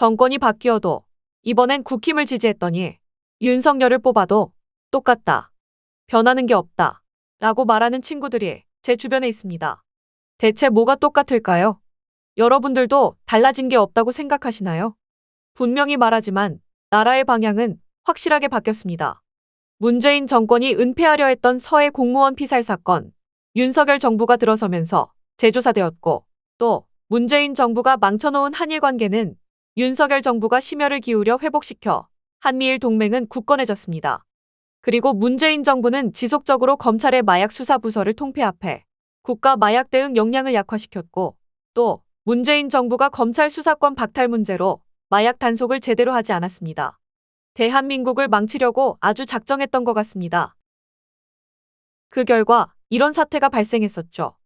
정권이 바뀌어도 이번엔 국힘을 지지했더니 윤석열을 뽑아도 똑같다. 변하는 게 없다. 라고 말하는 친구들이 제 주변에 있습니다. 대체 뭐가 똑같을까요? 여러분들도 달라진 게 없다고 생각하시나요? 분명히 말하지만 나라의 방향은 확실하게 바뀌었습니다. 문재인 정권이 은폐하려 했던 서해 공무원 피살 사건, 윤석열 정부가 들어서면서 재조사되었고, 또 문재인 정부가 망쳐놓은 한일 관계는 윤석열 정부가 심혈을 기울여 회복시켜 한미일 동맹은 굳건해졌습니다. 그리고 문재인 정부는 지속적으로 검찰의 마약 수사 부서를 통폐합해 국가 마약 대응 역량을 약화시켰고, 또 문재인 정부가 검찰 수사권 박탈 문제로 마약 단속을 제대로 하지 않았습니다. 대한민국을 망치려고 아주 작정했던 것 같습니다. 그 결과 이런 사태가 발생했었죠.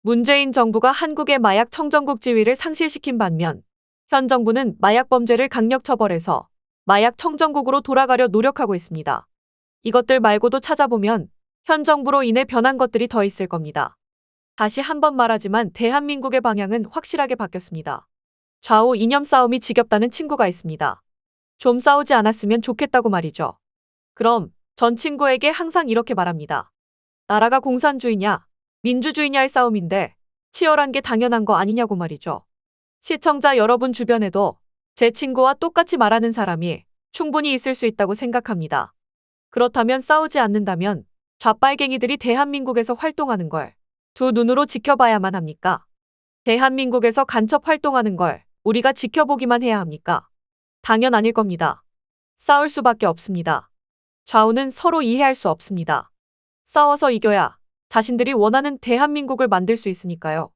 문재인 정부가 한국의 마약 청정국 지위를 상실시킨 반면 현 정부는 마약 범죄를 강력 처벌해서 마약 청정국으로 돌아가려 노력하고 있습니다. 이것들 말고도 찾아보면 현 정부로 인해 변한 것들이 더 있을 겁니다. 다시 한번 말하지만 대한민국의 방향은 확실하게 바뀌었습니다. 좌우 이념 싸움이 지겹다는 친구가 있습니다. 좀 싸우지 않았으면 좋겠다고 말이죠. 그럼 전 친구에게 항상 이렇게 말합니다. 나라가 공산주의냐, 민주주의냐의 싸움인데 치열한 게 당연한 거 아니냐고 말이죠. 시청자 여러분 주변에도 제 친구와 똑같이 말하는 사람이 충분히 있을 수 있다고 생각합니다. 그렇다면 싸우지 않는다면 좌빨갱이들이 대한민국에서 활동하는 걸 두 눈으로 지켜봐야만 합니까? 대한민국에서 간첩 활동하는 걸 우리가 지켜보기만 해야 합니까? 당연 아닐 겁니다. 싸울 수밖에 없습니다. 좌우는 서로 이해할 수 없습니다. 싸워서 이겨야 자신들이 원하는 대한민국을 만들 수 있으니까요.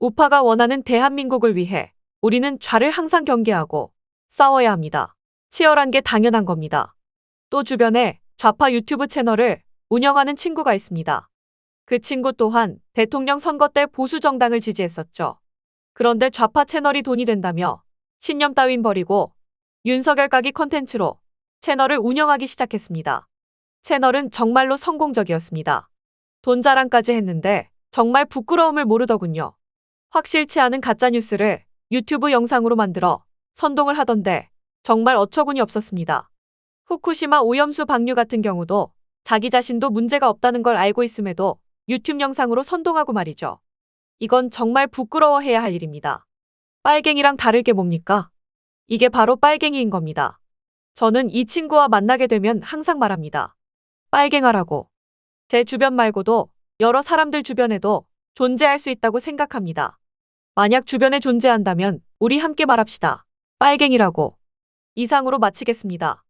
우파가 원하는 대한민국을 위해 우리는 좌를 항상 경계하고 싸워야 합니다. 치열한 게 당연한 겁니다. 또 주변에 좌파 유튜브 채널을 운영하는 친구가 있습니다. 그 친구 또한 대통령 선거 때 보수 정당을 지지했었죠. 그런데 좌파 채널이 돈이 된다며 신념 따윈 버리고 윤석열 까기 컨텐츠로 채널을 운영하기 시작했습니다. 채널은 정말로 성공적이었습니다. 돈 자랑까지 했는데 정말 부끄러움을 모르더군요. 확실치 않은 가짜뉴스를 유튜브 영상으로 만들어 선동을 하던데 정말 어처구니 없었습니다. 후쿠시마 오염수 방류 같은 경우도 자기 자신도 문제가 없다는 걸 알고 있음에도 유튜브 영상으로 선동하고 말이죠. 이건 정말 부끄러워해야 할 일입니다. 빨갱이랑 다를 게 뭡니까? 이게 바로 빨갱이인 겁니다. 저는 이 친구와 만나게 되면 항상 말합니다. 빨갱아라고. 제 주변 말고도 여러 사람들 주변에도 존재할 수 있다고 생각합니다. 만약 주변에 존재한다면 우리 함께 말합시다. 빨갱이라고. 이상으로 마치겠습니다.